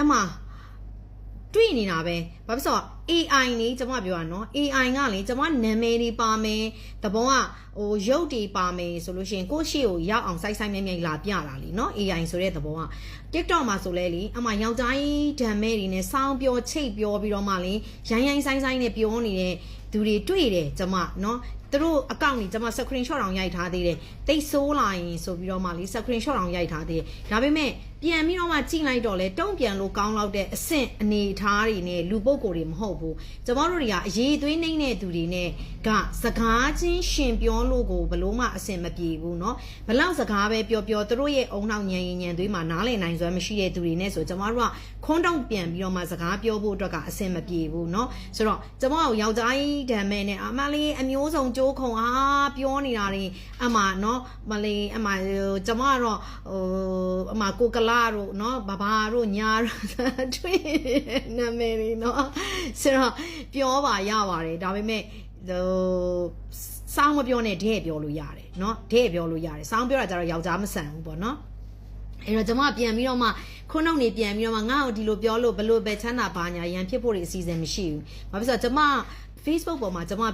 အမှတွေ့နေတာပဲဘာဖြစ်လို့ AI နေကျွန်မပြောတာနော် AI ကလေကျွန်မနာမည်တွေပါမယ်တဘောကဟိုရုပ်တွေပါမယ်ဆိုလို့ရှိရင်ကိုယ့်ရှေ့ကိုရောက်အောင်စိုက်စိုက်မြိုင်မြိုင်လာပြတာလीနော် AI ဆိုတဲ့သဘောက TikTok မှာဆိုလဲလေအမှယောက်ျားကြီးဓာတ်မဲတွေနဲ့စောင်းပြောချိတ်ပြောပြီးတော့မှလေရိုင်းရိုင်းဆိုင်ဆိုင်နဲ့ပြောနေတဲ့သူတွေတွေ့တယ်ကျွန်မနော်သူတို့အကောင့်ကြီးကျွန်မ screenshot အောင်ရိုက်ထားသေးတယ်တိတ်ဆိုးလာရင်ဆိုပြီးတော့မှလေ screenshot အောင်ရိုက်ထားသေးတယ်ဒါပေမဲ့ပြန်ပြီးတော့မှကြည့်လိုက်တော့လေတုံ့ပြန်လို့ကောင်းလောက်တဲ့အဆင့်အနေအထားတွေနဲ့လူပုဂ္ဂိုလ်တွေမဟုတ်ဘူးကျွန်တော်တို့တွေကအရေးသွေးနှိမ့်တဲ့သူတွေနဲ့ကစကားချင်းရှင်ပြောလို့ကိုဘလို့မှအဆင်မပြေဘူးเนาะဘလောက်စကားပဲပြောပြောသူတို့ရဲ့အုံနောက်ညံရင်ညံသွေးမှာနားလည်နိုင်စွမ်းမရှိတဲ့သူတွေနဲ့ဆိုကျွန်တော်တို့ကခွန်းတုံးပြန်ပြီးတော့မှစကားပြောဖို့အတွက်ကအဆင်မပြေဘူးเนาะဆိုတော့ကျွန်တော်ကယောက်ျားကြီးဓာတ်မဲနဲ့အမလေးအမျိုးစုံ ကျိုးခုံအားပြောနေတာတွေအမှနော်မလေးအမှကျမကတော့ဟိုအမှကိုကလာတို့နော်ဘဘာတို့ညာတို့တွေ့နာမည်တွေနော်ဆိုတော့ပြောပါရပါတယ်ဒါပေမဲ့ဟိုစောင်းမပြောနဲ့တဲ့ပြောလို့ရတယ်နော်တဲ့ပြောလို့ရတယ်စောင်းပြောတာကြတော့ယောက်ျားမဆန်ဘူးပေါ့နော်အဲ့တော့ကျွန်မပြန်ပြီးတော့မှခုံနှုတ်နေပြန်ပြီးတော့မှငါ့ကိုဒီလိုပြောလို့ဘလို့ပဲချမ်းသာဘာညာရန်ဖြစ်ဖို့တွေအစီအစဉ်မရှိဘူး။ဘာဖြစ်လို့ကျွန်မ Facebook ပေါ်မှာကျွန်မ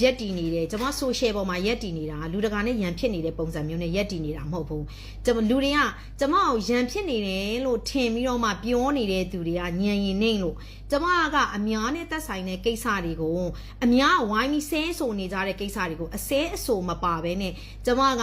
ရက်တည်နေတယ်ကျွန်မ social ပေါ်မှာရက်တည်နေတာလူတကာနဲ့ရန်ဖြစ်နေတဲ့ပုံစံမျိုးနဲ့ရက်တည်နေတာမဟုတ်ဘူးကျွန်မလူတွေကကျွန်မကိုရန်ဖြစ်နေတယ်လို့ထင်ပြီးတော့မှပြောနေတဲ့သူတွေကညံရင်နေလို့ကျွန်မကအများနဲ့သက်ဆိုင်တဲ့ကိစ္စတွေကိုအများဝိုင်းပြီးဆဲဆိုနေကြတဲ့ကိစ္စတွေကိုအစဲအဆိုမပါဘဲနဲ့ကျွန်မက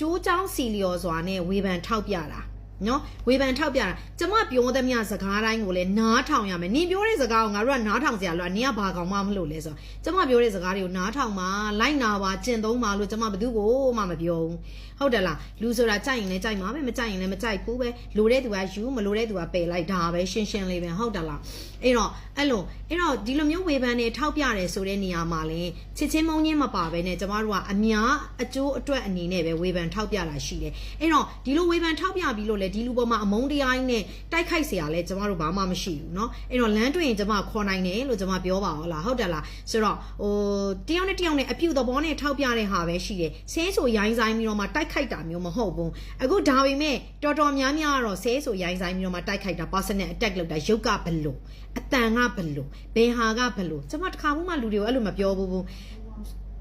ကျိုးချောင်းစီလျော်စွာနဲ့ဝေဖန်ထောက်ပြတာ နော်ဝေဖန်ထောက်ပြတာကျမပြောသမျှစကားတိုင်းကိုလည်းနားထောင်ရမယ်နင်ပြောတဲ့စကားကိုငါတို့ကနားထောင်စရာလိုနင်ကဘာကောင်မှမလို့လဲဆိုတော့ကျမပြောတဲ့စကားတွေကိုနားထောင်ပါလိုက်နာပါကျင့်သုံးပါလို့ကျမဘယ်သူကိုမှမပြောဘူးဟုတ်တယ်လားလူဆိုတာကြိုက်ရင်လည်းကြိုက်မှာပဲမကြိုက်ရင်လည်းမကြိုက်ဘူးပဲလိုတဲ့သူကယူမလိုတဲ့သူကပယ်လိုက်ဒါပဲရှင်းရှင်းလေးပဲဟုတ်တယ်လား အဲ့တော့အဲ့လိုအဲ့တော့ဒီလိုမျိုးဝေဖန်နေထောက်ပြတယ်ဆိုတဲ့နေရာမှာလည်းချစ်ချင်းမုန်းချင်းမပါပဲနဲ့ကျမတို့ကအများအကျိုးအတွက်အနေနဲ့ပဲဝေဖန်ထောက်ပြတာရှိတယ်အဲ့တော့ဒီလိုဝေဖန်ထောက်ပြပြီးလို့လေဒီလူပေါ်မှာအမုန်းတရားကြီးနဲ့တိုက်ခိုက်เสียရလဲကျမတို့ဘာမှမရှိဘူးเนาะအဲ့တော့လမ်းတွေ့ရင်ကျမခေါ်နိုင်တယ်လို့ကျမပြောပါဟုတ်လားဟုတ်တယ်လားဆိုတော့ဟိုတယောက်နဲ့တယောက်နဲ့အပြုသဘောနဲ့ထောက်ပြတဲ့ဟာပဲရှိတယ်ဆဲဆိုရိုင်းဆိုင်ပြီးတော့မှတိုက်ခိုက်တာမျိုးမဟုတ်ဘူးအခုဒါပေမဲ့တော်တော်များများကတော့ဆဲဆိုရိုင်းဆိုင်ပြီးတော့မှတိုက်ခိုက်တာ personal attack လုပ်တာရုပ်ကဘလို့ အတန်ကဘလို့ဘယ်ဟာကဘလို့ကျမတခါမှလူတွေကိုအဲ့လိုမပြောဘူးဘူး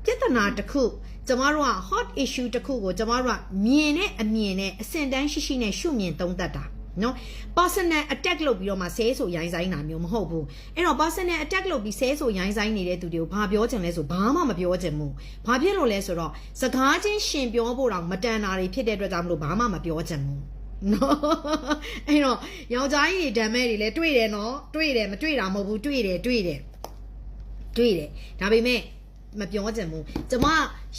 ပြဿနာတစ်ခုကျမတို့က hot issue တစ်ခုကိုကျမတို့ကမြင်နဲ့အမြင်နဲ့အစင်တန်းရှိရှိနဲ့ရှုမြင်သုံးသပ်တာနော် personal attack လုပ်ပြီးတော့မှဆဲဆိုရိုင်းဆိုင်တာမျိုးမဟုတ်ဘူးအဲ့တော့ personal attack လုပ်ပြီးဆဲဆိုရိုင်းဆိုင်နေတဲ့သူတွေကိုဘာပြောချင်လဲဆိုဘာမှမပြောချင်ဘူးဘာဖြစ်လို့လဲဆိုတော့စကားချင်းရှင်ပြောဖို့တော့မတန်တာတွေဖြစ်တဲ့အတွက်ကြောင့်မလို့ဘာမှမပြောချင်ဘူး နော်အဲ့တော့ယောက်ျားကြီးတွေဓာမဲတွေလည်းတွေ့တယ်နော်တွေ့တယ်မတွေ့တာမဟုတ်ဘူးတွေ့တယ်တွေ့တယ်တွေ့တယ်ဒါပေမဲ့မပြောချင်ဘူးကျမ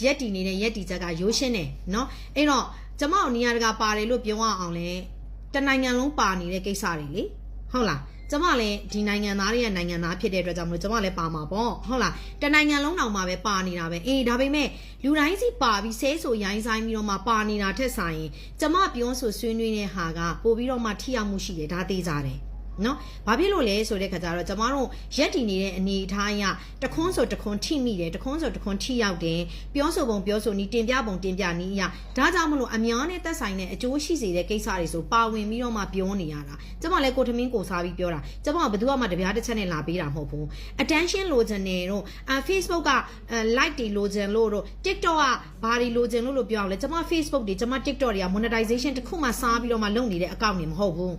ရက်တီနေတဲ့ရက်တီချက်ကရိုးရှင်းတယ်နော်အဲ့တော့ကျမတို့နေရာတကာပါတယ်လို့ပြောအောင်လဲတနိုင်ငံလုံးပါနေတဲ့ကိစ္စတွေလေဟုတ်လား ကျမလည်းဒီနိုင်ငံသားတွေရဲ့နိုင်ငံသားဖြစ်တဲ့အတွက်ကြောင့်မလို့ကျမလည်းပါမှာပေါ့ဟုတ်လားတနိုင်ငံလုံးတောင်မှပဲပါနေတာပဲအေးဒါပေမဲ့လူတိုင်းစီပါပြီးဆဲဆိုရိုင်းဆိုင်ပြီးတော့မှပါနေတာထက်ဆိုင်ရင်ကျမပြောဆိုဆွေးနွေးတဲ့ဟာကပို့ပြီးတော့မှထိရောက်မှုရှိတယ်ဒါသေးကြတယ် နော်ဘာဖြစ်လို့လဲဆိုတဲ့ခါကျတော့ကျမတို့ရက်တည်နေတဲ့အနေအထားအရတခွန်းဆိုတခွန်းထိမိတယ်တခွန်းဆိုတခွန်းထိရောက်တယ်ပြောဆိုပုံပြောဆိုနီးတင်ပြပုံတင်ပြနီးအရဒါကြောင့်မလို့အများနဲ့သက်ဆိုင်တဲ့အကျိုးရှိစေတဲ့ကိစ္စတွေဆိုပါဝင်ပြီးတော့မှပြောနေရတာကျမလည်းကိုထမင်းကိုစားပြီးပြောတာကျမကဘယ်သူမှတပြားတစ်ချက်နဲ့လာပေးတာမဟုတ်ဘူး attention လိုချင်တယ်တို့အာ Facebook က like တွေလိုချင်လို့တို့ TikTok ကဘာတွေလိုချင်လို့လို့ပြောအောင်လဲကျမ Facebook တွေကျမ TikTok တွေက monetization တစ်ခုမှစားပြီးတော့မှလုပ်နေတဲ့အကောင့်တွေမဟုတ်ဘူး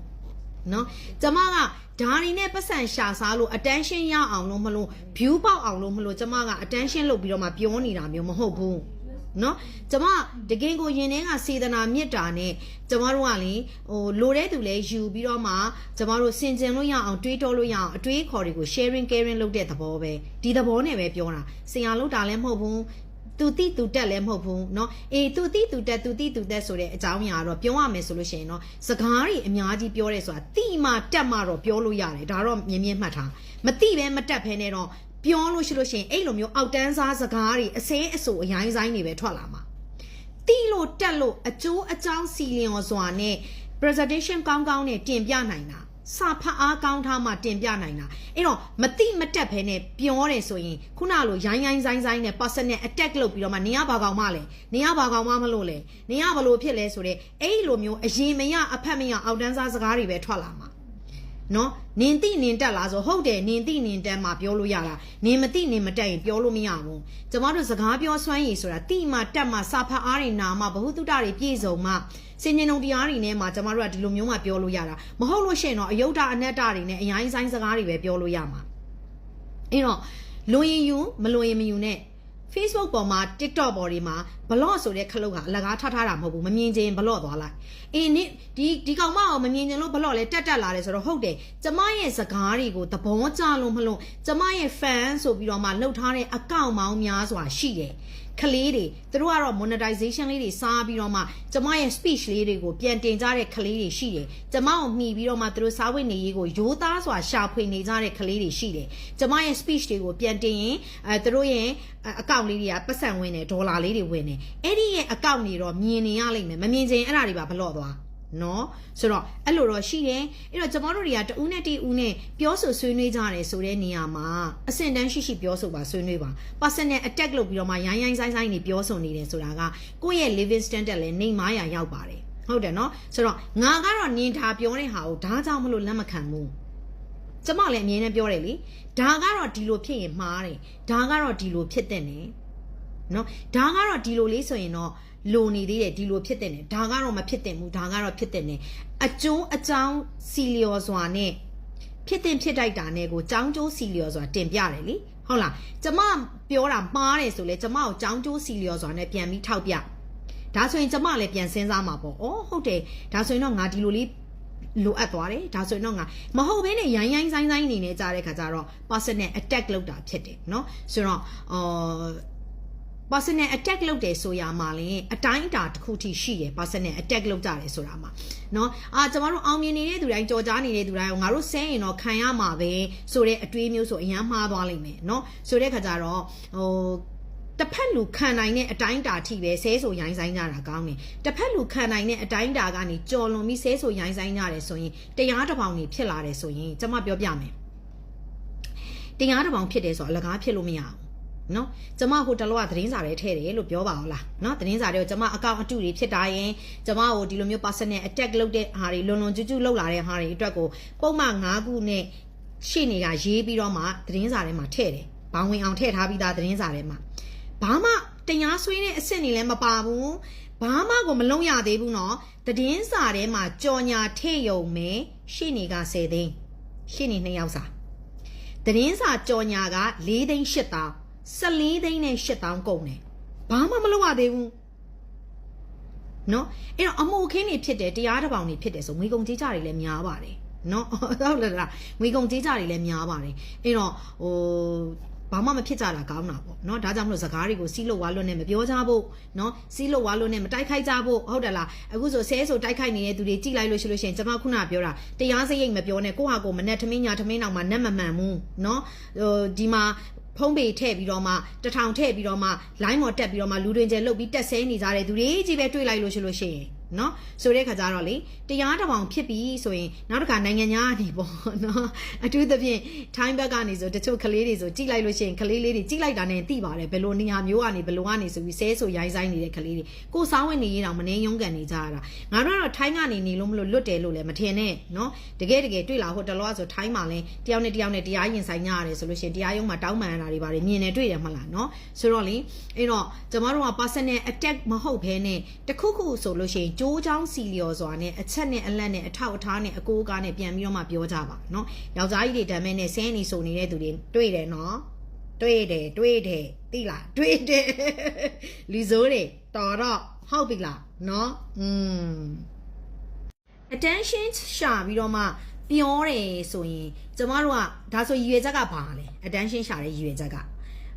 နော်ကျမကဓာရီနဲ့ပတ်စံရှာစားလို့ attention ရအောင်လို့မလို့ view ပေါက်အောင်လို့မလို့ကျမက attention လုပ်ပြီးတော့မှပြောနေတာမျိုးမဟုတ်ဘူးနော်ကျမတကယ်ကိုယင်ထဲကစေတနာမေတ္တာနဲ့ကျမတို့ကလေဟိုလိုတဲ့သူလဲယူပြီးတော့မှကျมတို့စင်ကြင်လို့ရအောင်တွေးတောလို့ရအောင်အတွေးခေါ်တွေကို sharing caring လုပ်တဲ့သဘောပဲဒီသဘောနဲ့ပဲပြောတာစင်ရလုပ်တာလည်းမဟုတ်ဘူး သူတိသူတက်လည်းမဟုတ်ဘူးเนาะအေးသူတိသူတက်သူတိသူတက်ဆိုတဲ့အကြောင်းအရာတော့ပြောရမယ်ဆိုလို့ရှိရင်เนาะစကားတွေအများကြီးပြောရဲဆိုတာတိမှတက်မှတော့ပြောလို့ရတယ်ဒါတော့မြင်မြင်မှတ်ထားမတိပဲမတက်ဖဲနဲ့တော့ပြောလို့ရှိလို့ရှိရင်အဲ့လိုမျိုးအောက်တန်းစားစကားတွေအစဲအဆိုအရိုင်းဆိုင်တွေပဲထွက်လာမှာတိလို့တက်လို့အကျိုးအကြောင်းစီလျော်စွာနဲ့ presentation ကောင်းကောင်းနဲ့တင်ပြနိုင်တာ စာဖတ်အားကောင်းထားမှတင်ပြနိုင်တာအဲ့တော့မတိမတက်ဖဲနဲ့ပြောတယ်ဆိုရင်ခုနလိုရိုင်းရိုင်းဆိုင်ဆိုင်နဲ့ personal attack လုပ်ပြီးတော့မှနေရဘာကောင်မလဲနေရဘာကောင်မမလို့လဲနေရဘလို့ဖြစ်လဲဆိုတော့အဲ့လိုမျိုးအရင်မရအဖက်မရအောက်တန်းစားစကားတွေပဲထွက်လာမှာနော်နင်တိနင်တက်လားဆိုဟုတ်တယ်နင်တိနင်တက်မှပြောလို့ရတာနင်မတိနင်မတက်ရင်ပြောလို့မရဘူးကျမတို့စကားပြောဆွမ်းရည်ဆိုတာတိမှတက်မှစာဖတ်အားတွေနာမှဘ ഹു တုတတွေပြည့်စုံမှ စင်ញင်ုံတရားတွေနဲ့မှကျမတို့ကဒီလိုမျိုးမှပြောလို့ရတာမဟုတ်လို့ရှိရင်တော့အယုဒ္ဓအနတ္တတွေနဲ့အရင်ဆိုင်စကားတွေပဲပြောလို့ရမှာအဲ့တော့လွန်ရင်ယူမလွန်ရင်မယူနဲ့ Facebook ပေါ်မှာ TikTok ပေါ်တွေမှာ blog ဆိုတဲ့ခလုတ်ကအလကားထားထားတာမဟုတ်ဘူးမမြင်ချင် blog သွားလိုက်အေးနိဒီဒီကောင်မအောင်မမြင်ချင်လို့ blog လဲတက်တက်လာတယ်ဆိုတော့ဟုတ်တယ်ကျမရဲ့စကားတွေကိုသဘောကျလို့မလို့ကျမရဲ့ fan ဆိုပြီးတော့မှလှုပ်ထားတဲ့အကောင့်မောင်းများစွာရှိတယ် ကလေးတွေသူတို့ကတော့ monetization လေးတွေစားပြီးတော့မှကျမရဲ့ speech လေးတွေကိုပြန်တင်ကြတဲ့ကလေးတွေရှိတယ်ကျမကိုမှီပြီးတော့မှသူတို့စားဝတ်နေရေးကိုရိုးသားစွာရှာဖွေနေကြတဲ့ကလေးတွေရှိတယ်ကျမရဲ့ speech တွေကိုပြန်တင်ရင်အဲသူတို့ရဲ့အကောင့်လေးတွေကပတ်စံဝင်တယ်ဒေါ်လာလေးတွေဝင်တယ်အဲ့ဒီရဲ့အကောင့်တွေတော့မြင်နေရလိမ့်မယ်မမြင်ချင်အဲ့ဒါတွေပါဘလော့သွား နော်ဆိုတော့အဲ့လိုတော့ရှိတယ်အဲ့တော့ကျမတို့တွေကတဦးနဲ့တဦးနဲ့ပြောဆိုဆွေးနွေးကြတယ်ဆိုတဲ့နေရာမှာအဆင့်တန်းရှိရှိပြောဆိုပါဆွေးနွေးပါ personal attack လုပ်ပြီးတော့မှရိုင်းရိုင်းဆိုင်ဆိုင်နေပြောဆိုနေတယ်ဆိုတာကကိုယ့်ရဲ့ living standard လည်းနေမားရရောက်ပါတယ်ဟုတ်တယ်နော်ဆိုတော့ငါကတော့နင်ဒါပြောတဲ့ဟာကိုဒါကြောင့်မလို့လက်မခံဘူးကျမလည်းအမြင်နဲ့ပြောတယ်လေဒါကတော့ဒီလိုဖြစ်ရင်မှားတယ်ဒါကတော့ဒီလိုဖြစ်တဲ့နေနော်ဒါကတော့ဒီလိုလေးဆိုရင်တော့ လိုနေသေးတယ်ဒီလိုဖြစ်တဲ့နေဒါကတော့မဖြစ်တဲ့ဘူးဒါကတော့ဖြစ်တဲ့နေအကျိုးအကြောင်းစီလျော်စွာနဲ့ဖြစ်တဲ့ဖြစ်တိုက်တာနဲ့ကိုចောင်းကျိုးစီလျော်စွာတင်ပြတယ်လေဟုတ်လားကျမပြောတာမှားတယ်ဆိုလဲကျမကိုចောင်းကျိုးစီလျော်စွာနဲ့ပြန်ပြီးထောက်ပြဒါဆိုရင်ကျမလည်းပြန်စဉ်းစားမှာပေါ့ဩဟုတ်တယ်ဒါဆိုရင်တော့ငါဒီလိုလေးလိုအပ်သွားတယ်ဒါဆိုရင်တော့ငါမဟုတ်ဘဲနဲ့ရိုင်းရိုင်းဆိုင်ဆိုင်နေနေကြတဲ့ခါကျတော့ personal attack လုပ်တာဖြစ်တယ်เนาะဆိုတော့အော် personal attack လုပ်တယ်ဆိုရမှာလင်အတိုင်းအတာတစ်ခုထိရှိတယ် personal attack လုပ်ကြတယ်ဆိုတာမှာเนาะအာကျမတို့အောင်မြင်နေတဲ့သူတိုင်းကြော်ကြားနေတဲ့သူတိုင်းကိုငါတို့ဆဲရင်တော့ခံရမှာပဲဆိုတဲ့အတွေးမျိုးဆိုအရန်မှားသွားလိမ့်မယ်เนาะဆိုတဲ့ခါကျတော့ဟိုတစ်ဖက်လူခံနိုင်တဲ့အတိုင်းတာထိပဲဆဲဆိုရိုင်းဆိုင်ကြတာကောင်းတယ်တစ်ဖက်လူခံနိုင်တဲ့အတိုင်းတာကနေကြော်လွန်ပြီးဆဲဆိုရိုင်းဆိုင်ကြတယ်ဆိုရင်တရားတစ်ပေါင်နေဖြစ်လာတယ်ဆိုရင်ကျမပြောပြမယ်တရားတစ်ပေါင်ဖြစ်တယ်ဆိုတော့အလကားဖြစ်လို့မရဘူး နော်ကျမဟိုတလောကသတင်းစာတွေထည့်တယ်လို့ပြောပါအောင်လားနော်သတင်းစာတွေကိုကျမအကောင့်အတုတွေဖြစ်တာရင်ကျမကိုဒီလိုမျိုး personal attack လုပ်တဲ့ဟာတွေလွန်လွန်ကျူးကျူးလုပ်လာတဲ့ဟာတွေအတွက်ကိုပုံမှန်၅ခုနဲ့ရှေ့နေတာရေးပြီးတော့မှသတင်းစာထဲမှာထည့်တယ်ဘောင်ဝင်အောင်ထည့်ထားပြီးသားသတင်းစာထဲမှာဘာမှတရားဆွေးတဲ့အစ်စ်နေလည်းမပါဘူးဘာမှကိုမလုံးရသေးဘူးနော်သတင်းစာထဲမှာကြော်ညာထည့်ယုံမယ်ရှေ့နေက10သိန်းရှေ့နေ2ယောက်စာသတင်းစာကြော်ညာက4သိန်း8တောင်း 14သိန်းနဲ့8000ကုန်တယ်ဘာမှမလုပ်ရသေးဘူးနော်အဲ့တော့အမှုအခင်းတွေဖြစ်တယ်တရားတစ်ပေါင်တွေဖြစ်တယ်ဆိုငွေကုန်ကြေးကြတွေလည်းများပါတယ်နော်ဟုတ်လားလားငွေကုန်ကြေးကြတွေလည်းများပါတယ်အဲ့တော့ဟိုဘာမှမဖြစ်ကြတာကောင်းတာပေါ့เนาะဒါကြောင့်မလို့စကားတွေကိုစီးလို့ဝါလွတ်နဲ့မပြောကြဖို့เนาะစီးလို့ဝါလွတ်နဲ့မတိုက်ခိုက်ကြဖို့ဟုတ်တယ်လားအခုဆိုဆဲဆိုတိုက်ခိုက်နေတဲ့သူတွေကြိလိုက်လို့ရှိလို့ရှိရင်ကျွန်မခုနပြောတာတရားစရိတ်မပြောနဲ့ကိုဟာကိုမနဲ့ထမင်းညာထမင်းအောင်မှနက်မမှန်ဘူးเนาะဟိုဒီမှာ ဖုံးပေထည့်ပြီးတော့မှတထောင်ထည့်ပြီးတော့မှ line မော်တက်ပြီးတော့မှလူတွင်ကျဲလုတ်ပြီးတက်ဆဲနေကြတဲ့သူတွေကြီးပဲတွေ့လိုက်လို့ရှိလို့ရှိရင် နော်ဆိုတဲ့ခါကျတော့လေတရားတစ်ပောင်ဖြစ်ပြီဆိုရင်နောက်တစ်ခါနိုင်ငံသားအနေပေါ့နော်အထူးသဖြင့်ထိုင်းဘက်ကနေဆိုတချို့ကလေးတွေဆိုကြိလိုက်လို့ရှိရင်ကလေးလေးတွေကြိလိုက်တာနဲ့သိပါတယ်ဘယ်လိုနေရာမျိုးကနေဘယ်လိုကနေဆိုပြီးဆဲဆိုရိုင်းဆိုင်နေတဲ့ကလေးတွေကိုစောင်းဝင်နေရအောင်မနေရုံးကန်နေကြရတာငါတို့ကတော့ထိုင်းကနေနေလို့မလို့လွတ်တယ်လို့လည်းမထင်နဲ့နော်တကယ်တကယ်တွေ့လာဟိုတလောဆိုထိုင်းမှာလဲတယောက်နဲ့တယောက်နဲ့တရားရင်ဆိုင်ကြရတယ်ဆိုလို့ရှိရင်တရားရုံးမှာတောင်းပန်ရတာတွေပါတယ်မြင်နေတွေ့တယ်မလားနော်ဆိုတော့လေအဲ့တော့ကျမတို့က personal attack မဟုတ်ဘဲနဲ့တခုခုဆိုလို့ရှိရင်ကြိုးချောင်းစီလျော်စွာနဲ့အချက်နဲ့အလက်နဲ့အထောက်အထားနဲ့အကိုးအကားနဲ့ပြန်ပြီးတော့မှပြောကြပါနော်ယောက်ျားကြီးတွေဒါမဲ့နဲ့ဆဲနေဆိုနေတဲ့သူတွေတွေ့တယ်နော်တွေ့တယ်တွေ့တယ်သိလားတွေ့တယ်လူစိုးတွေတော်တော့ဟုတ်ပြီလားနော်อืม attention ရှာပြီးတော့မှပြောတယ်ဆိုရင်ကျမတို့ကဒါဆိုရည်ရွယ်ချက်ကဘာလဲ attention ရှာတဲ့ရည်ရွယ်ချက်က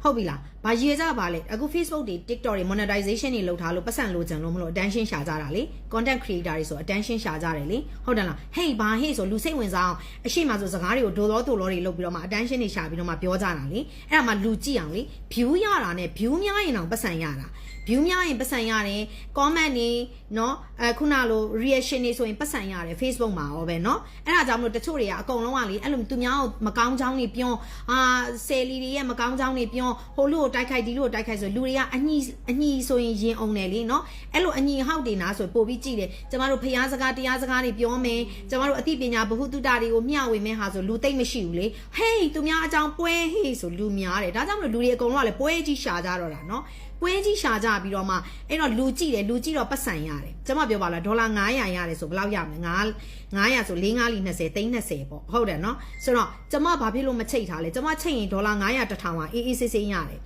ဟုတ်ပြီလား။ဘာရည်ရကြပါလဲ။အခု Facebook တွေ TikTok တွေ monetization တွေလုပ်ထားလို့ပတ်စံလိုချင်လို့မလို့ attention ရှာကြတာလေ။ content creator တွေဆို attention ရှာကြတယ်လေ။ဟုတ်တယ်လား။ hey ဘာ hey ဆိုလူစိတ်ဝင်စားအောင်အရှိမဆိုစကားတွေကိုဒိုလောဒိုလောတွေလုပ်ပြီးတော့မှ attention တွေရှာပြီးတော့မှပြောကြတာလေ။အဲ့ဒါမှလူကြည့်အောင်လေ။ view ရတာနဲ့ view များရင်တော့ပတ်စံရတာ။ view များရင်ပတ်စံရတယ် comment နေเนาะအဲခုနလို reaction တွေဆိုရင်ပတ်စံရတယ် Facebook မှာရောပဲเนาะအဲ့ဒါကြောင့်မလို့တချို့တွေကအကုန်လုံးကလေအဲ့လိုသူများကိုမကောင်းချောင်းတွေပြောအာဆယ်လီတွေရဲ့မကောင်းချောင်းတွေပြောဟိုလူကိုတိုက်ခိုက်ဒီလူကိုတိုက်ခိုက်ဆိုလူတွေကအညီအညီဆိုရင်ရင်အောင်တယ်လေเนาะအဲ့လိုအညီဟောက်တွေနာဆိုပို့ပြီးကြည့်တယ်ကျမတို့ဖျားစကားတရားစကားတွေပြောမယ်ကျမတို့အသိပညာဘ ഹു တုတတွေကိုမျှဝေမယ်ဟာဆိုလူသိမ့်မရှိဘူးလေဟေးသူများအကြောင်းပွဲဟေးဆိုလူများတယ်ဒါကြောင့်မလို့လူတွေအကုန်လုံးကလည်းပွဲကြီးရှာကြတော့တာเนาะ ပွဲကြီးရှာကြပြီးတော့မှအဲ့တော့လူကြည့်တယ်လူကြည့်တော့ပတ်စံရတယ်ကျွန်မပြောပါလားဒေါ်လာ900ရတယ်ဆိုဘယ်လောက်ရမလဲ9 900ဆို4 5လီ20သိန်း20ပေါ့ဟုတ်တယ်နော်ဆိုတော့ကျွန်မဘာဖြစ်လို့မချိတ်ထားလဲကျွန်မချိတ်ရင်ဒေါ်လာ900တထောင်ကအေးအေးဆေးဆေးရတယ်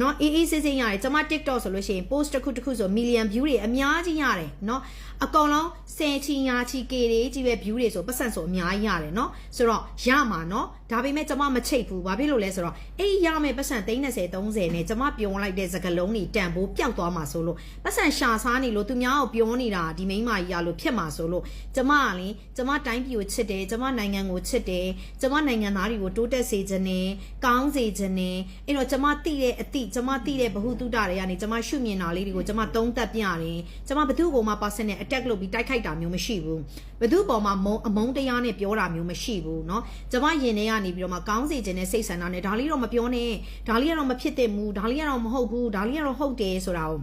နော်အေးအေးဆေးဆေးရတယ်ကျွန်မ TikTok ဆိုလို့ရှိရင် post တစ်ခုတစ်ခုဆို million view တွေအများကြီးရတယ်နော်အကောင်လုံး10ချီညာချီ K တွေကြီးပဲ view တွေဆိုပတ်စံဆိုအများကြီးရတယ်နော်ဆိုတော့ရမှာနော် ဒါပေမဲ့ကျမမချိတ်ဘူးဘာဖြစ်လို့လဲဆိုတော့အဲ့ဒီရမယ်ပတ်စံ30 30နဲ့ကျမပြုံလိုက်တဲ့စကလုံးတွေတန်ဖိုးပျောက်သွားမှာဆိုလို့ပတ်စံရှာစားနေလို့သူများကိုပြောနေတာဒီမိန်းမကြီးရလို့ဖြစ်မှာဆိုလို့ကျမကလေကျမတိုင်းပြည်ကိုချစ်တယ်ကျမနိုင်ငံကိုချစ်တယ်ကျမနိုင်ငံသားတွေကိုတိုးတက်စေခြင်းနဲ့ကောင်းစေခြင်းနဲ့အဲ့တော့ကျမသိတဲ့အသည့်ကျမသိတဲ့ဘ ഹു တုတတွေကနေကျမရှုမြင်တာလေးတွေကိုကျမသုံးသပ်ပြတယ်ကျမဘသူ့ကိုမှ personal attack လုပ်ပြီးတိုက်ခိုက်တာမျိုးမရှိဘူးဘသူ့ပေါ်မှာမုံအမုန်းတရားနဲ့ပြောတာမျိုးမရှိဘူးเนาะကျမယင်ထဲက နေပြီးတော့မှကောင်းစေခြင်းနဲ့စိတ်ဆန္ဒနဲ့ဒါလေးတော့မပြောနဲ့ဒါလေးကတော့မဖြစ်သင့်ဘူးဒါလေးကတော့မဟုတ်ဘူးဒါလေးကတော့ဟုတ်တယ်ဆိုတာကို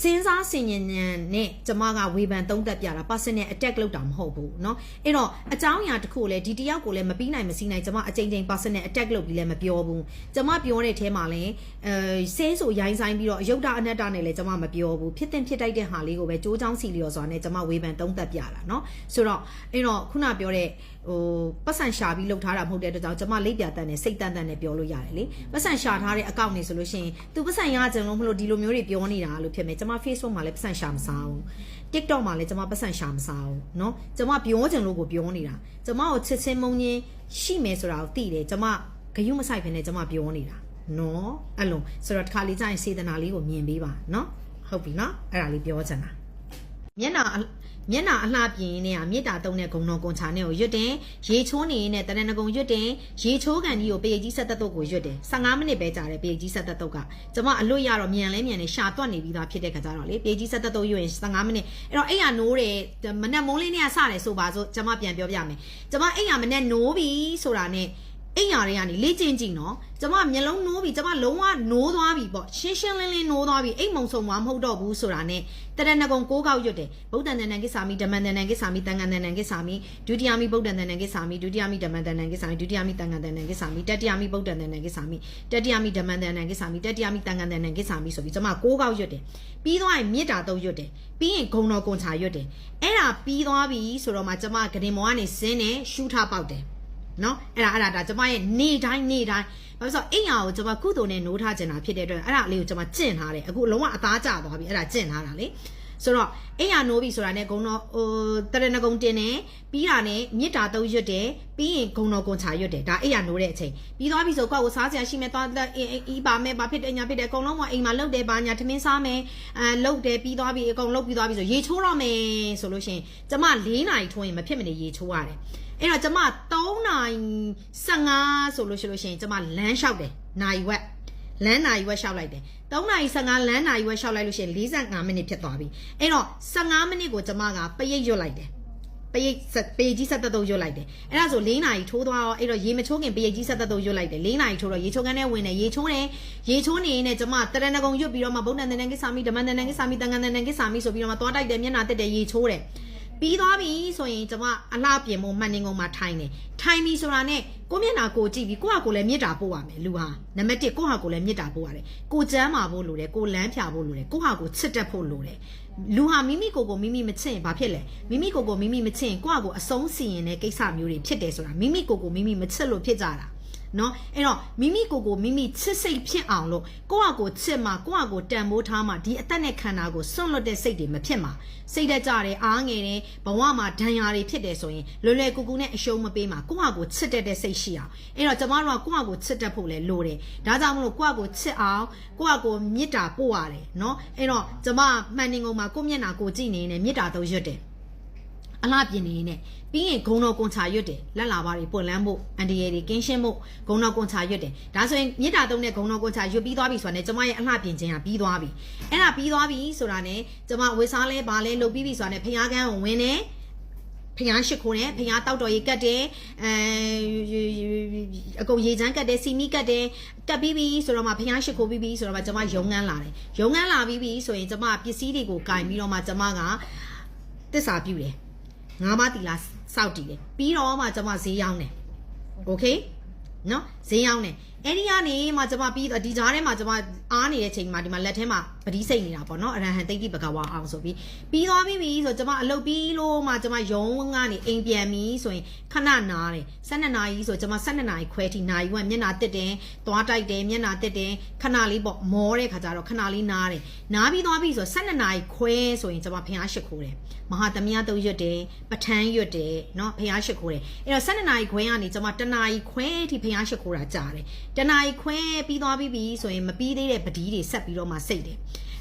စဉ်းစားဆင်ញင်ဉာဏ်နဲ့ကျမကဝေဖန်သုံးသပ်ပြတာ personal attack လုပ်တာမဟုတ်ဘူးเนาะအဲ့တော့အကြောင်းအရာတစ်ခုကိုလည်းဒီတယောက်ကိုလည်းမပြီးနိုင်မစည်းနိုင်ကျမအချိန်ချင်း personal attack လုပ်ပြီးလည်းမပြောဘူးကျမပြောတဲ့အဲမှာလည်းအဲဆဲဆိုရိုင်းဆိုင်ပြီးတော့အယုဒ္ဓအနတ္တနဲ့လည်းကျမမပြောဘူးဖြစ်တင်ဖြစ်တိုက်တဲ့ဟာလေးကိုပဲစ조းချောင်းစီလျော်စွာနဲ့ကျမဝေဖန်သုံးသပ်ပြတာเนาะဆိုတော့အဲ့တော့ခုနပြောတဲ့ ဟိုပတ်စံရှာပြီးလှုပ်ထားတာမဟုတ်တဲ့အတွက်ကြောင့်ကျမလိပ်ပြတန်နဲ့စိတ်တန်တန်နဲ့ပြောလို့ရတယ်လေပတ်စံရှာထားတဲ့အကောင့်နေဆိုလို့ရှိရင် तू ပတ်စံရကြလို့မလို့ဒီလိုမျိုးတွေပြောနေတာလို့ဖြစ်မယ်ကျမ Facebook မှာလည်းပတ်စံရှာမစားဘူး TikTok မှာလည်းကျမပတ်စံရှာမစားဘူးเนาะကျမပြောချင်လို့ကိုပြောနေတာကျမကိုချစ်ချင်းမုန်းချင်းရှိမယ်ဆိုတာကိုသိတယ်ကျမဂယုမဆိုင်ဖ ೇನೆ ကျမပြောနေတာနော်အဲ့လိုဆိုတော့တစ်ခါလေးကျရင်စေတနာလေးကိုမြင်ပေးပါနော်ဟုတ်ပြီနော်အဲ့ဒါလေးပြောချင်တာမျက်နှာ မျက်နှာအလှပြင်နဲ့ကမေတ္တာတုံးတဲ့ဂုံတော်ကွန်ချာနဲ့ကိုရွတ်တယ်ရေချိုးနေနဲ့တရဏဂုံရွတ်တယ်ရေချိုးကန်ကြီးကိုပေကြီးဆက်သက်တော့ကိုရွတ်တယ်15မိနစ်ပဲကြာတယ်ပေကြီးဆက်သက်တော့ကကျမအလွတ်ရတော့မြန်လဲမြန်နေရှာတွက်နေပြီးသားဖြစ်တဲ့ခါကျတော့လေပေကြီးဆက်သက်တော့ရွတ်ရင်15မိနစ်အဲ့တော့အဲ့ရနိုးတယ်မနက်မုံးလေးနဲ့ကစတယ်ဆိုပါဆိုကျမပြန်ပြောပြမယ်ကျမအဲ့ရမနက်နိုးပြီဆိုတာနဲ့ အိမ်ယာတွေကနေလေ့ကျင့်ကြည့်နော်ကျမမျက်လုံးနိုးပြီကျမလုံးဝနိုးသွားပြီပေါ့ရှင်းရှင်းလင်းလင်းနိုးသွားပြီအိမ်မုံဆုံမှာမဟုတ်တော့ဘူးဆိုတာနဲ့တရဏဂုံကိုးကောက်ရွတ်တယ်ဗုဒ္ဓံတန်တန်ကိစ္ဆာမိဓမ္မံတန်တန်ကိစ္ဆာမိတန်ခန္တန်တန်ကိစ္ဆာမိဒုတိယမိဗုဒ္ဓံတန်တန်ကိစ္ဆာမိဒုတိယမိဓမ္မံတန်တန်ကိစ္ဆာမိဒုတိယမိတန်ခန္တန်တန်ကိစ္ဆာမိတတိယမိဗုဒ္ဓံတန်တန်ကိစ္ဆာမိတတိယမိဓမ္မံတန်တန်ကိစ္ဆာမိတတိယမိတန်ခန္တန်တန်ကိစ္ဆာမိဆိုပြီးကျမကိုးကောက်ရွတ်တယ်ပြီးသွားရင်မေတ္တာတုံးရွတ်တယ်ပြီးရင်ဂုံတော်ကွန်ချာရွတ်တယ်အဲ့ဒါပြီးသွားပြီဆိုတော့မှကျမဂရင်မောကနေဇင်းနဲ့ရှူးထားပေါက်တယ် နော်အဲ့ဒါအဲ့ဒါဒါကျမရဲ့နေတိုင်းနေတိုင်းဘာလို့ဆိုအိမ်ယာကိုကျမကုသိုလ်နဲ့နိုးထားကျင်တာဖြစ်တဲ့အတွက်အဲ့ဒါလေးကိုကျမကျင့်ထားတယ်အခုလုံးဝအသားကျသွားပြီအဲ့ဒါကျင့်ထားတာလေ ဆိုတော့အိမ်ယာနိုးပြီဆိုတာနဲ့ဂုံတော်ဟိုတရဏဂုံတင်တယ်ပြီးတာနဲ့မေတ္တာတုံးရွတ်တယ်ပြီးရင်ဂုံတော်ကွန်ချာရွတ်တယ်ဒါအိမ်ယာနိုးတဲ့အချိန်ပြီးသွားပြီဆိုကောက်ကိုစားစရာရှိမယ်သွားအင်းအီးပါမယ်ဘာဖြစ်တယ်ညာဖြစ်တယ်အကုန်လုံးကအိမ်မှာလှုပ်တယ်ဘာညာထမင်းစားမယ်အဲလှုပ်တယ်ပြီးသွားပြီအကုန်လှုပ်ပြီးသွားပြီဆိုရေချိုးတော့မယ်ဆိုလို့ရှိရင်ကျမ၄နာရီထိုးရင်မဖြစ်မနေရေချိုးရတယ်အဲ့တော့ကျမ3နာရီ15ဆိုလို့ရှိလို့ရှိရင်ကျမလမ်းလျှောက်တယ်နိုင်ဝက် လမ်းနိုင်ဝက်လျှောက်လိုက်တယ်3နာရီ15လမ်းနိုင်ဝက်လျှောက်လိုက်လို့ရှိရင်45မိနစ်ဖြစ်သွားပြီအဲ့တော့15မိနစ်ကိုကျမကပရိတ်ရွတ်လိုက်တယ်ပရိတ်ပရိတ်ကြီးဆက်သက်တော့ရွတ်လိုက်တယ်အဲ့ဒါဆို၄နာရီထိုးသွားတော့အဲ့တော့ရေမချိုးခင်ပရိတ်ကြီးဆက်သက်တော့ရွတ်လိုက်တယ်၄နာရီထိုးတော့ရေချိုးခန်းထဲဝင်တယ်ရေချိုးတယ်ရေချိုးနေရင်လည်းကျမတရဏဂုံရွတ်ပြီးတော့မှဗုဒ္ဓံတန်တန်ကိစ္ဆာမိဓမ္မံတန်တန်ကိစ္ဆာမိတန်ခါတန်တန်ကိစ္ဆာမိဆိုပြီးတော့မှသွားတိုက်တယ်မျက်နှာတက်တယ်ရေချိုးတယ် ပြီးသွားပြီဆိုရင်ကျမအလှပြင်ဖို့မှန်နေကုန်မှာထိုင်တယ်ထိုင်ပြီဆိုတာနဲ့ကိုမျက်နှာကိုကြည့်ပြီးကိုဟာကိုလည်းမေတ္တာပို့ရမယ်လူဟာနံပါတ်1ကိုဟာကိုလည်းမေတ္တာပို့ရတယ်ကိုကျမ်းမာဖို့လိုတယ်ကိုလမ်းဖြာဖို့လိုတယ်ကိုဟာကိုချစ်တတ်ဖို့လိုတယ်လူဟာမိမိကိုယ်ကိုမိမိမချစ်ရင်ဘာဖြစ်လဲမိမိကိုယ်ကိုမိမိမချစ်ရင်ကိုဟာကိုအဆုံးစီရင်တဲ့ကိစ္စမျိုးတွေဖြစ်တယ်ဆိုတာမိမိကိုယ်ကိုမိမိမချစ်လို့ဖြစ်ကြတာ နော်အဲ့တော့မိမိကိုယ်ကိုမိမိချစ်စိတ်ဖြစ်အောင်လို့ကိုယ့်ဟာကိုယ်ချစ်မှကိုယ့်ဟာကိုယ်တန်ဖိုးထားမှဒီအသက်နဲ့ခန္ဓာကိုစွန့်လွတ်တဲ့စိတ်တွေမဖြစ်မှာစိတ်တက်ကြတယ်အားငယ်တယ်ဘဝမှာဒဏ်ရာတွေဖြစ်တယ်ဆိုရင်လွယ်လွယ်ကူကူနဲ့အရှုံးမပေးမှာကိုယ့်ဟာကိုယ်ချစ်တတ်တဲ့စိတ်ရှိအောင်အဲ့တော့ကျမတို့ကကိုယ့်ဟာကိုယ်ချစ်တတ်ဖို့လဲလိုတယ်ဒါကြောင့်မလို့ကိုယ့်ဟာကိုယ်ချစ်အောင်ကိုယ့်ဟာကိုယ်မေတ္တာပို့ရတယ်နော်အဲ့တော့ကျမမှန်နေကုန်မှာကိုယ့်မျက်နှာကိုကြည့်နေနေမေတ္တာတော့ရွတ်တယ်အလှပြင်နေနဲ့ ပြီးရင်ဂုံတော်ကွန်ချာရွတ်တယ်လက်လာပါတွေပွင့်လန်းဖို့အန်ဒီရယ်တွေကင်းရှင်းဖို့ဂုံတော်ကွန်ချာရွတ်တယ်ဒါဆိုရင်မြစ်တာသုံးတဲ့ဂုံတော်ကွန်ချာရွတ်ပြီးသွားပြီဆိုတာနဲ့ကျမရဲ့အလှပြင်ခြင်းကပြီးသွားပြီအဲ့ဒါပြီးသွားပြီဆိုတာနဲ့ကျမဝေစားလဲပါလဲလုပ်ပြီးပြီဆိုတာနဲ့ဖျားကန်းကိုဝင်တယ်ဖျားရှိခိုးတယ်ဖျားတောက်တော်ရေကတ်တယ်အဲအကုန်ရေချမ်းကတ်တယ်စီမီကတ်တယ်ကတ်ပြီးပြီဆိုတော့မှဖျားရှိခိုးပြီးပြီဆိုတော့မှကျမရုံငန်းလာတယ်ရုံငန်းလာပြီးပြီဆိုရင်ကျမပစ္စည်းတွေကိုကင်ပြီးတော့မှကျမကတစ္ဆာပြုတယ် ငါးပါးတီလာစောက်တည်တယ်ပြီးတော့မှကျွန်မဈေးရောင်းတယ်โอเคနော်ဈေးရောင်းတယ် အဲ့ဒီကနေမှကျွန်မပြီးတော့ဒီကြားထဲမှာကျွန်မအားနေတဲ့ချိန်မှာဒီမှာလက်ထဲမှာပတိစိတ်နေတာပေါ့နော်အရဟံသိတိဘဂဝါအောင်ဆိုပြီးပြီးသွားပြီပြီဆိုကျွန်မအလုပ်ပြီးလို့မှကျွန်မရုံးကနေအိမ်ပြန်ပြီဆိုရင်ခဏနားတယ်12နာရီဆိုကျွန်မ12နာရီခွဲထိနာရီဝက်မျက်နာတက်တယ်သွားတိုက်တယ်မျက်နာတက်တယ်ခဏလေးပေါ့မောတဲ့ခါကျတော့ခဏလေးနားတယ်နားပြီးသွားပြီဆို12နာရီခွဲဆိုရင်ကျွန်မဖျားရှိခိုးတယ်မဟာသမယတုတ်ရွတ်တယ်ပထန်းရွတ်တယ်เนาะဖျားရှိခိုးတယ်အဲ့တော့12နာရီခွဲကနေကျွန်မတနာရီခွဲထိဖျားရှိခိုးတာကြာတယ် တနာရီခွဲပြီးသွားပြီပြီဆိုရင်မပြီးသေးတဲ့ပတိတွေဆက်ပြီးတော့မှစိတ်တယ်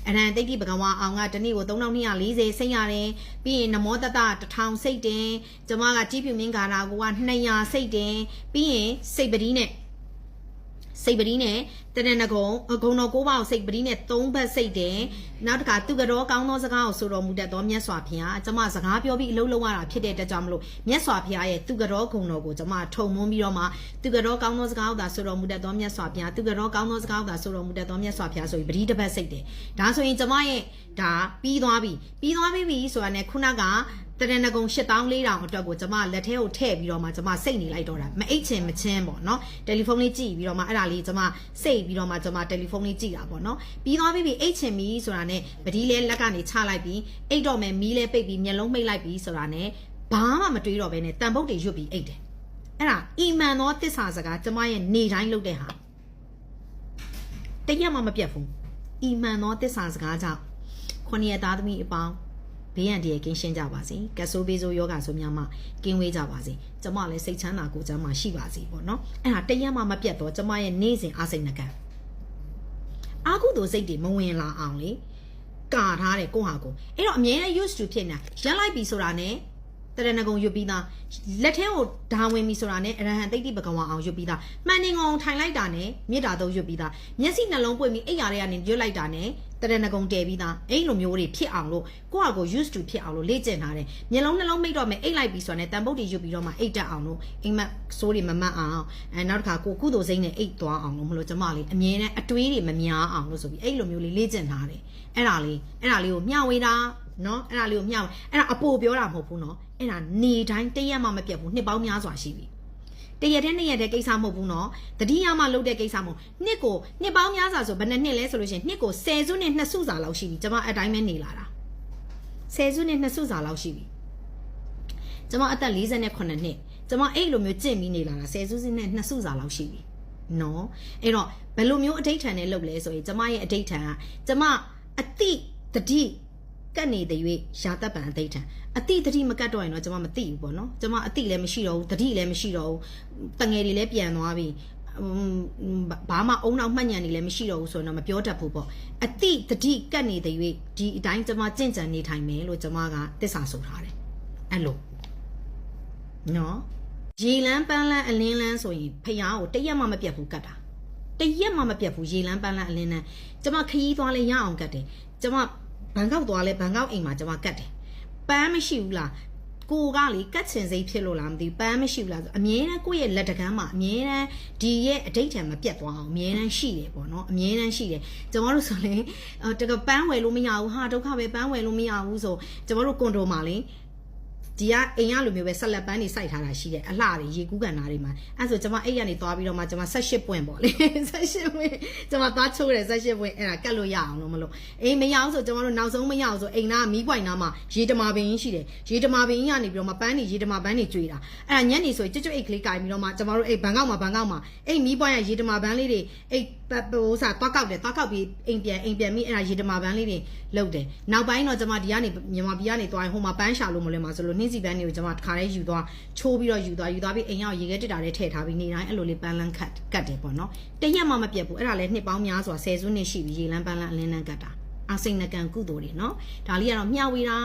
အရန်တိတ်တိပကဝါအောင်ကတနေ့ကို3240စိတ်ရတယ်ပြီးရင်နမောတတ1000စိတ်တယ်ကျမကကြီးပြူမင်းကာရာကိုက200စိတ်တယ်ပြီးရင်စိတ်ပတိနဲ့စိတ်ပတိနဲ့ တရဏဂုံအဂုံတော်ကိုးပါအောင်စိတ်ပတိနဲ့၃ဘက်စိတ်တယ်နောက်တစ်ခါသူကတော်ကောင်းသောစကားကိုဆိုတော်မူတတ်သောမြတ်စွာဘုရားကျမစကားပြောပြီးအလုံးလုံးရတာဖြစ်တဲ့အတွက်ကြောင့်မလို့မြတ်စွာဘုရားရဲ့သူကတော်ဂုံတော်ကိုကျမထုံမွန်းပြီးတော့မှသူကတော်ကောင်းသောစကားကိုသာဆိုတော်မူတတ်သောမြတ်စွာဘုရားသူကတော်ကောင်းသောစကားကိုသာဆိုတော်မူတတ်သောမြတ်စွာဘုရားဆိုပြီးပတိတစ်ဘက်စိတ်တယ်ဒါဆိုရင်ကျမရဲ့ဒါပြီးသွားပြီပြီးသွားပြီပြီဆိုတာနဲ့ခုနကတရဏဂုံ8400အတွက်ကိုကျမလက်ထဲကိုထည့်ပြီးတော့မှကျမစိတ်နေလိုက်တော့တာမအိတ်ချင်မချင်းပေါ့နော်တယ်လီဖုန်းလေးကြည့်ပြီးတော့မှအဲ့ဒါလေးကျမစိတ်ပြီးတော့မှကျမတယ်လီဖုန်းလေးကြည့်တာပေါ့နော်ပြီးသွားပြီပြီအိတ်ချင်ပြီဆိုတာနဲ့ပတိလဲလက်ကနေချလိုက်ပြီးအိတ်တော့မယ်မီးလဲပိတ်ပြီးမျက်လုံးမိတ်လိုက်ပြီးဆိုတာနဲ့ဘာမှမတွေးတော့ဘဲနဲ့တန်ပုတ်တွေရွတ်ပြီးအိတ်တယ်အဲ့ဒါအီမန်သောတစ္ဆာစကားကျမရဲ့နေတိုင်းလုပ်တဲ့ဟာတရက်မှမပြတ်ဘူးအီမန်သောတစ္ဆာစကားကြောင့်ခொနည်းသားသမီးအပေါင်း ဘေးရန်တည်းကင်းရှင်းကြပါစေကက်ဆိုးဘေးဆိုးယောဂဆိုများမှကင်းဝေးကြပါစေကျမလည်းစိတ်ချမ်းသာကိုယ်ချမ်းသာရှိပါစေပေါ့နော်အဲ့ဒါတရက်မှမပြတ်တော့ကျမရဲ့နေ့စဉ်အားစိတ်နှကန်းအာကုသိုလ်စိတ်တွေမဝင်လာအောင်လေကာထားတယ်ကိုဟာကိုအဲ့တော့အမြဲတမ်း used to ဖြစ်နေရက်လိုက်ပြီဆိုတာနဲ့ တရဏဂုံရွတ်ပြီးသားလက်ထဲကိုဓာဝင်ပြီဆိုတာနဲ့အရဟံတိတ်တိပကဝါအောင်ရွတ်ပြီးသားမှန်နေကောင်ထိုင်လိုက်တာနဲ့မြေတာသုံးရွတ်ပြီးသားမျက်စိနှလုံးပွင့်ပြီးအိပ်ရာတွေကနေရွတ်လိုက်တာနဲ့တရဏဂုံတည်ပြီးသားအဲ့လိုမျိုးတွေဖြစ်အောင်လို့ကိုယ့်ဟာကို used to ဖြစ်အောင်လို့လေ့ကျင့်ထားတယ်မျက်လုံးနှလုံးမိတ်တော့မယ်အိပ်လိုက်ပြီဆိုတာနဲ့တန်ပုတ်တွေရွတ်ပြီးတော့မှအိတ်တက်အောင်လို့အိမ်မက်ဆိုးတွေမမတ်အောင်အဲနောက်တစ်ခါကိုကုသိုလ်စိမ့်နဲ့အိတ်သွားအောင်လို့မလို့ကျမလေးအမြဲတမ်းအတွေးတွေမများအောင်လို့ဆိုပြီးအဲ့လိုမျိုးလေးလေ့ကျင့်ထားတယ်အဲ့ဒါလေးအဲ့ဒါလေးကိုမျှဝေတာနော်အဲ့ဒါလေးကိုမျှဝေအဲ့ဒါအပိုပြောတာမဟုတ်ဘူးနော် အဲ့ဒါနေတိုင်းတရက်မှမပြတ်ဘူးနှစ်ပေါင်းများစွာရှိပြီတရက်တည်းနှစ်ရက်တည်းကိစ္စမဟုတ်ဘူးနော်တတိယမှလုပ်တဲ့ကိစ္စမဟုတ်နှစ်ကိုနှစ်ပေါင်းများစွာဆိုဘယ်နှစ်နှစ်လဲဆိုလို့ရှိရင်နှစ်ကို10စုနဲ့2စုစာလောက်ရှိပြီကျွန်မအတိုင်းပဲနေလာတာ10စုနဲ့2စုစာလောက်ရှိပြီကျွန်မအသက်48နှစ်ကျွန်မအဲ့လိုမျိုးကြင့်ပြီးနေလာတာ10စုနဲ့2စုစာလောက်ရှိပြီနော်အဲ့တော့ဘယ်လိုမျိုးအဋိဋ္ဌံနဲ့လုပ်လဲဆိုရင်ကျွန်မရဲ့အဋိဋ္ဌံကကျွန်မအတိတတိ ကတ်နေတဲ့၍ရာတပ်ပံအသိထံအတိတတိမကတ်တော့ရင်တော့ကျွန်မမသိဘူးပေါ့နော်ကျွန်မအတိလည်းမရှိတော့ဘူးတတိလည်းမရှိတော့ဘူးတငယ်တွေလည်းပြန်သွားပြီဘာမှအုံနောက်မှတ်ညံနေလည်းမရှိတော့ဘူးဆိုတော့မပြောတတ်ဘူးပေါ့အတိတတိကတ်နေတဲ့၍ဒီအတိုင်းကျွန်မကြင့်ကြံနေထိုင်မယ်လို့ကျွန်မကတစ္ဆာဆိုထားတယ်အဲ့လိုနော်ရေလန်းပန်းလန်းအလင်းလန်းဆိုရင်ဖျားကိုတရက်မှမပြတ်ဘူးကတ်တာတရက်မှမပြတ်ဘူးရေလန်းပန်းလန်းအလင်းလန်းကျွန်မခရီးသွားလဲရအောင်ကတ်တယ်ကျွန်မ ဘန်ကောက်သွားလဲဘန်ကောက်အိမ်မှာကျွန်မကတ်တယ်ပန်းမရှိဘူးလားကိုကလေကတ်ချင်စိတ်ဖြစ်လို့လားမသိဘူးပန်းမရှိဘူးလားဆိုအမြဲတမ်းကိုယ့်ရဲ့လက်တကမ်းမှာအမြဲတမ်းဒီရဲ့အတိတ်ထံမပြတ်သွားအောင်အမြဲတမ်းရှိတယ်ပေါ့နော်အမြဲတမ်းရှိတယ်ကျွန်တော်တို့ဆိုရင်တကပန်းဝယ်လို့မရဘူးဟာဒုက္ခပဲပန်းဝယ်လို့မရဘူးဆိုကျွန်တော်တို့ကွန်ဒိုမှာလေ ဒီကအိမ်ကလိုမျိုးပဲဆက်လက်ပန်းတွေစိုက်ထားတာရှိတယ်အလှတွေရေကူးကန်သားတွေမှာအဲ့ဆိုကျွန်မအိတ်ကနေသွားပြီးတော့မှကျွန်မ18ပွင့်ပေါ့လေ18ပွင့်ကျွန်မသွားချိုးတယ်18ပွင့်အဲ့ဒါကတ်လို့ရအောင်လို့မလို့အေးမရအောင်ဆိုကျွန်တော်တို့နောက်ဆုံးမရအောင်ဆိုအိမ်သားမီးပွိုင်သားမှာရေတမာပင်ရှိတယ်ရေတမာပင်ကြီးကနေပြီးတော့မှပန်းတွေရေတမာပန်းတွေကျွေးတာအဲ့ဒါညနေဆိုကြွကြွအိတ်ကလေးကင်ပြီးတော့မှကျွန်တော်တို့အိမ်ဘန်ကောက်မှာဘန်ကောက်မှာအိမ်မီးပွိုင်ရရေတမာပန်းလေးတွေအိတ်ဟိုစားတွားကောက်တယ်တွားကောက်ပြီးအိမ်ပြန်အိမ်ပြန်ပြီးအဲ့ဒါရေတမာပန်းလေးတွေလုတ်တယ်နောက်ပိုင်းတော့ကျွန်မဒီကနေမြန်မာပြည်ကနေသွားရင်ဟိုမှာပန်းရှာလို့မလဲမှာဆိုလို့နှင်းစီပန်းတွေကိုကျွန်မတစ်ခါလေးယူသွားချိုးပြီးတော့ယူသွားယူသွားပြီးအိမ်ရောက်ရေခဲတက်တာလေးထည့်ထားပြီးနေတိုင်းအဲ့လိုလေးပန်းလန်းခတ်ကတ်တယ်ပေါ့နော်တရက်မှမပြတ်ဘူးအဲ့ဒါလည်းနှစ်ပေါင်းများစွာဆယ်စုနှစ်ရှိပြီရေလန်းပန်းလန်းအလင်းလန်းကတ်တာအစိမ့်နကန်ကုသိုလ်တွေနော်ဒါလေးကတော့မျှဝေတာ